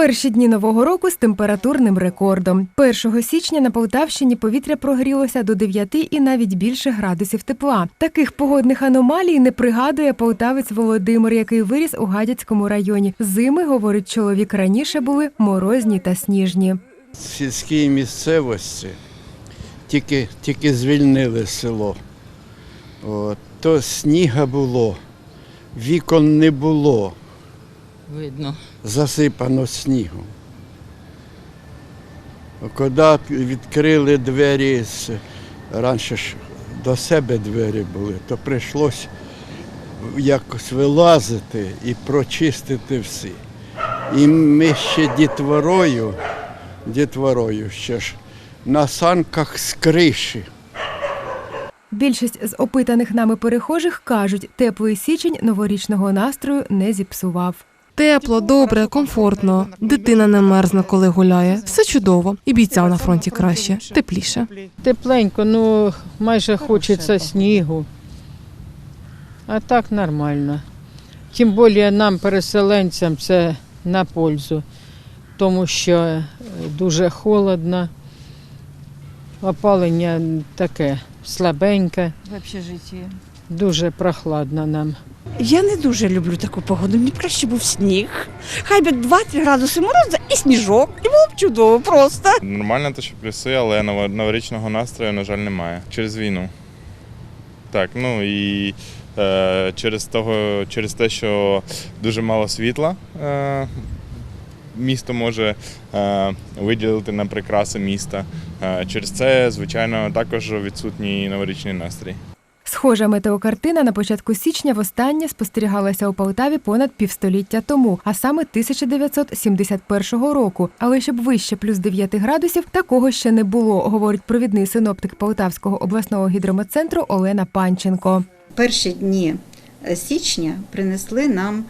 Перші дні нового року з температурним рекордом. 1 січня на Полтавщині повітря прогрілося до 9 і навіть більше градусів тепла. Таких погодних аномалій не пригадує полтавець Володимир, який виріс у Гадяцькому районі. Зими, говорить чоловік, раніше були морозні та сніжні. Сільській місцевості тільки, тільки звільнили село. От, то сніга було, вікон не було, Видно. засипано снігом. Коли відкрили двері, з- раніше ж до себе двері були, то прийшлось якось вилазити і прочистити всі. І ми ще дітворою, дітворою ще ж на санках з криші. Більшість з опитаних нами перехожих кажуть, теплий січень новорічного настрою не зіпсував. Тепло, добре, комфортно. Дитина не мерзне, коли гуляє. Все чудово. І бійцям на фронті краще, тепліше. Тепленько, ну майже хочеться снігу. А так нормально. Тим більше нам, переселенцям, це на пользу, тому що е, дуже холодно, опалення таке слабеньке, в дуже прохладно нам. Я не дуже люблю таку погоду. Мені краще був сніг. Хай би 2-3 градуси морозу і сніжок. І було б чудово просто. Нормально те, що плюси, але новорічного настрою, на жаль, немає. Через війну. Так, ну і е, через, того, через те, що дуже мало світла. Е, Місто може е, виділити на прикраси міста. Е, через це, звичайно, також відсутній новорічний настрій. Схожа метеокартина на початку січня востаннє спостерігалася у Полтаві понад півстоліття тому, а саме 1971 року. Але щоб вище плюс 9 градусів, такого ще не було, говорить провідний синоптик Полтавського обласного гідрометцентру Олена Панченко. перші дні е, січня принесли нам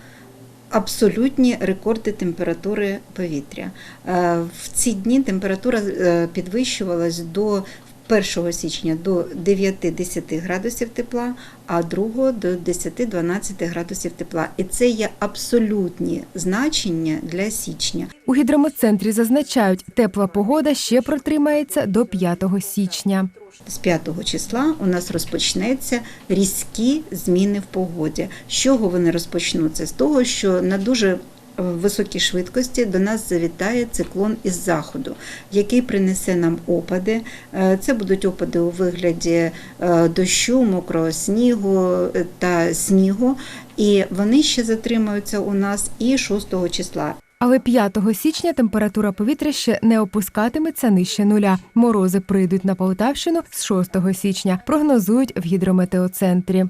абсолютні рекорди температури повітря. Е, В ці дні температура е, підвищувалась до 1 січня до 9-10 градусів тепла, а 2 до 10-12 градусів тепла. І це є абсолютні значення для січня. У гідрометцентрі зазначають, тепла погода ще протримається до 5 січня. З 5 числа у нас розпочнеться різкі зміни в погоді. З чого вони розпочнуться? З того, що на дуже е, високій швидкості до нас завітає циклон із заходу, який принесе нам опади. Е, Це будуть опади у вигляді е, дощу, мокрого снігу е, та снігу. І вони ще затримаються у нас і 6 числа. Але 5 січня температура повітря ще не опускатиметься нижче нуля. Морози прийдуть на Полтавщину з 6 січня, прогнозують в гідрометеоцентрі.